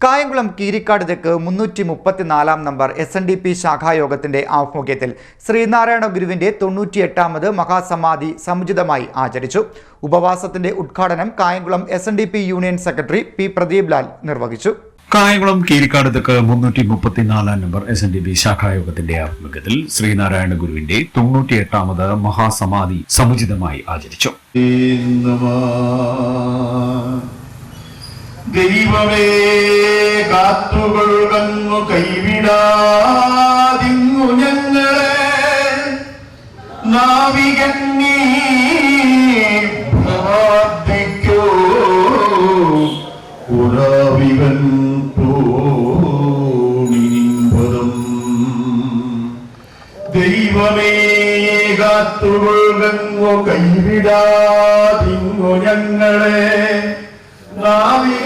കായംകുളം കീരിക്കാട് തെക്ക് മുന്നൂറ്റി മുപ്പത്തിനാലാം number S N D P ശാഖായോഗത്തിന്റെ ആഭിമുഖ്യത്തിൽ ശ്രീനാരായണ ഗുരുവിന്റെ തൊണ്ണൂറ്റിയെട്ടാമത് മഹാസമാധി സമുചിതമായി ആചരിച്ചു ഉപവാസത്തിന്റെ ഉദ്ഘാടനം Kayamkulam S N D P union secretary P Pradeep Lal നിർവഹിച്ചു കായംകുളം കീരിക്കാട് തെക്ക് മുന്നൂറ്റി മുപ്പത്തിനാലാം number S N D B ശാഖായോഗത്തിന്റെ ആഭിമുഖ്യത്തിൽ ശ്രീനാരായണ ഗുരുവിന്റെ തൊണ്ണൂറ്റിയെട്ടാമത് മഹാസമാധി സമുചിതമായി ആചരിച്ചു നമഃ. ദൈവമേ കന്നു കൈവിടാതിങ്ങു ഞങ്ങളെ. ഭവാബ്ദിക്കോ ഉറാവിവൻ തോണിനിമ്പതം ദൈവമേ കൈവിടാതിങ്ങു ഞങ്ങളെ. നാവികന്നീ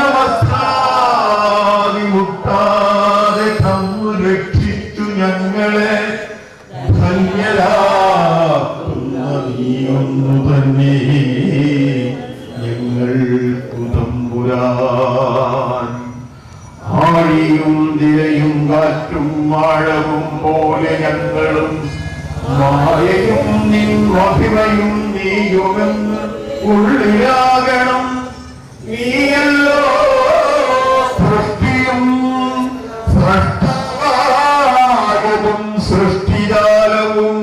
തിരയും കാറ്റും വാഴവും പോലെ ഞങ്ങളും. മായയും നിൻ മഹിമയും നീയുമെന്ന് ഉള്ളിലാകണം. നീയല്ലോ സൃഷ്ടിയും സൃഷ്ടാകവും സൃഷ്ടിജാലവും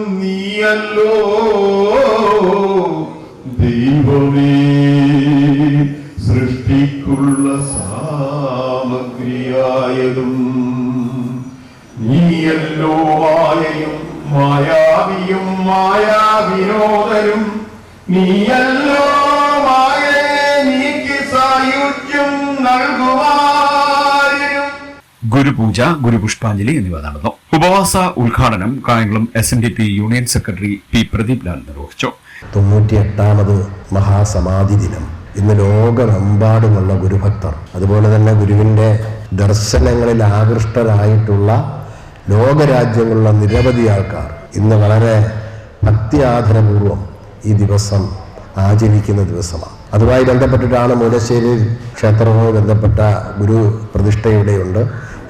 ദൈവമേ സൃഷ്ടിക്കുള്ള സാമഗ്രിയായതും നീയല്ലോ മായയും മായാവിയും മായാവിനോദരും. നീയല്ലോ മായയെ നീക്കി സായുജ്യം നൽകുവാനും ഗുരുപൂജ ഗുരുപുഷ്പാഞ്ജലി എന്നിവ നടന്നു. ഉപവാസ ഉദ്ഘാടനം Kayamkulam S N D P union secretary P Pradeep Lal നിർവഹിച്ചു. തൊണ്ണൂറ്റിയെട്ടാമത് മഹാസമാധി ദിനം. ഇന്ന് ലോകമെമ്പാടുമുള്ള ഗുരുഭക്തർ അതുപോലെ തന്നെ ഗുരുവിന്റെ ദർശനങ്ങളിൽ ആകൃഷ്ടരായിട്ടുള്ള ലോകരാജ്യങ്ങളിലുള്ള നിരവധി ആൾക്കാർ ഇന്ന് വളരെ ഭക്തി ആദരപൂർവം ഈ ദിവസം ആചരിക്കുന്ന ദിവസമാണ്. അതുമായി ബന്ധപ്പെട്ടിട്ടാണ് മൂലശ്ശേരി ക്ഷേത്രവുമായി ബന്ധപ്പെട്ട ഗുരു പ്രതിഷ്ഠ ഇവിടെയുണ്ട്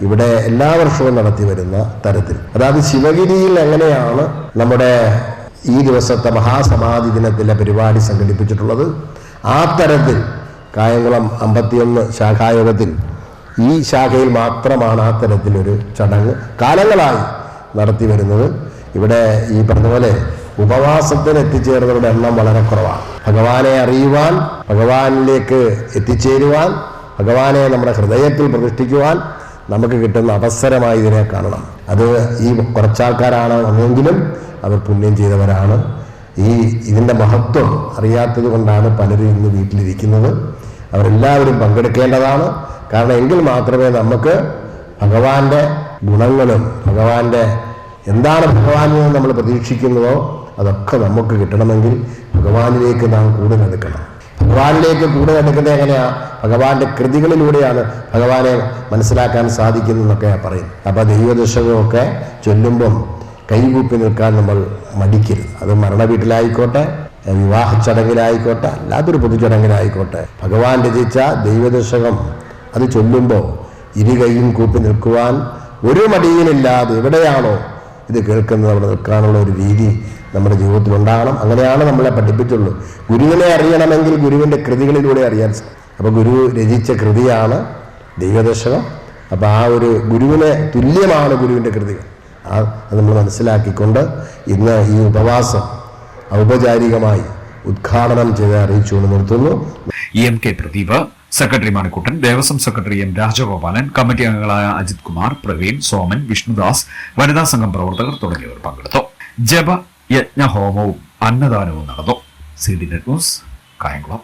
ഇവിടെ എല്ലാ വർഷവും നടത്തി വരുന്ന തരത്തിൽ. അതായത് ശിവഗിരിയിൽ എങ്ങനെയാണ് നമ്മുടെ ഈ ദിവസത്തെ മഹാസമാധി ദിനത്തിലെ പരിപാടി സംഘടിപ്പിച്ചിട്ടുള്ളത്? ആ തരത്തിൽ കായംകുളം അമ്പത്തിയൊന്ന് ശാഖായോഗത്തിൽ ഈ ശാഖയിൽ മാത്രമാണ് ആ തരത്തിലൊരു ചടങ്ങ് കാലങ്ങളായി നടത്തി വരുന്നത്. ഇവിടെ ഈ പറഞ്ഞപോലെ ഉപവാസത്തിന് എത്തിച്ചേർന്നവരുടെ എണ്ണം വളരെ കുറവാണ്. ഭഗവാനെ അറിയുവാൻ ഭഗവാനിലേക്ക് എത്തിച്ചേരുവാൻ ഭഗവാനെ നമ്മുടെ ഹൃദയത്തിൽ പ്രതിഷ്ഠിക്കുവാൻ നമുക്ക് കിട്ടുന്ന അവസരമായി ഇതിനെ കാണണം. അത് ഈ കുറച്ചാൾക്കാരാണ് എന്നെങ്കിലും അവർ പുണ്യം ചെയ്തവരാണ്. ഈ ഇതിന്റെ മഹത്വം അറിയാത്തത് കൊണ്ടാണ് പലരും ഇന്ന് വീട്ടിലിരിക്കുന്നത്. അവരെല്ലാവരും പങ്കെടുക്കേണ്ടതാണ്. കാരണം എങ്കിൽ മാത്രമേ നമുക്ക് ഭഗവാന്റെ ഗുണങ്ങളും ഭഗവാന്റെ എന്താണ് ഭഗവാനിൽ നിന്ന് നമ്മൾ പ്രതീക്ഷിക്കുന്നതോ അതൊക്കെ നമുക്ക് കിട്ടണമെങ്കിൽ ഭഗവാനിലേക്ക് നാം കൂടുതൽ എടുക്കണം ഭഗവാനിലേക്ക് കൂടുതൽ എടുക്കുന്നത് എങ്ങനെയാ? ഭഗവാന്റെ കൃതികളിലൂടെയാണ് ഭഗവാനെ മനസ്സിലാക്കാൻ സാധിക്കുന്നതെന്നൊക്കെ പറയും അപ്പോൾ ദൈവദശകമൊക്കെ ചൊല്ലുമ്പം കൈകൂപ്പി നിൽക്കാൻ നമ്മൾ മടിക്കരുത്. അത് മരണ വീട്ടിലായിക്കോട്ടെ വിവാഹ ചടങ്ങിലായിക്കോട്ടെ അല്ലാത്തൊരു പൊതുചടങ്ങിലായിക്കോട്ടെ ഭഗവാൻ രചിച്ച ദൈവദശകം അത് ചൊല്ലുമ്പോൾ ഇരു കൈയും കൂപ്പി നിൽക്കുവാൻ ഒരു മടിയിലില്ലാതെ എവിടെയാണോ ഇത് കേൾക്കുന്നത് അവിടെ നിൽക്കാനുള്ള ഒരു രീതി നമ്മുടെ ജീവിതത്തിൽ ഉണ്ടാകണം. അങ്ങനെയാണ് നമ്മളെ പഠിപ്പിച്ചുള്ളൂ. ഗുരുവിനെ അറിയണമെങ്കിൽ ഗുരുവിന്റെ കൃതികളിലൂടെ അറിയാൻ അപ്പോൾ ഗുരു രചിച്ച കൃതിയാണ് ദൈവദശകം അപ്പോൾ ആ ഒരു ഗുരുവിനെ തുല്യമാണ് ഗുരുവിന്റെ കൃതികൾ. നമ്മൾ മനസ്സിലാക്കിക്കൊണ്ട് ഇന്ന് ഈ ഉപവാസം ഔപചാരികമായി ഉദ്ഘാടനം ചെയ്ത് അറിയിച്ചുകൊണ്ട് നിർത്തുന്നു. M K Pradeep secretary Manikuttan Devaswom secretary M Rajagopalan committee അംഗങ്ങളായ അജിത് കുമാർ പ്രവീൺ സോമൻ വിഷ്ണുദാസ് വനിതാ സംഘം പ്രവർത്തകർ തുടങ്ങിയവർ പങ്കെടുത്തു. ജപ യജ്ഞ യജ്ഞഹോമവും അന്നദാനവും നടന്നു. C D news Kayamkulam.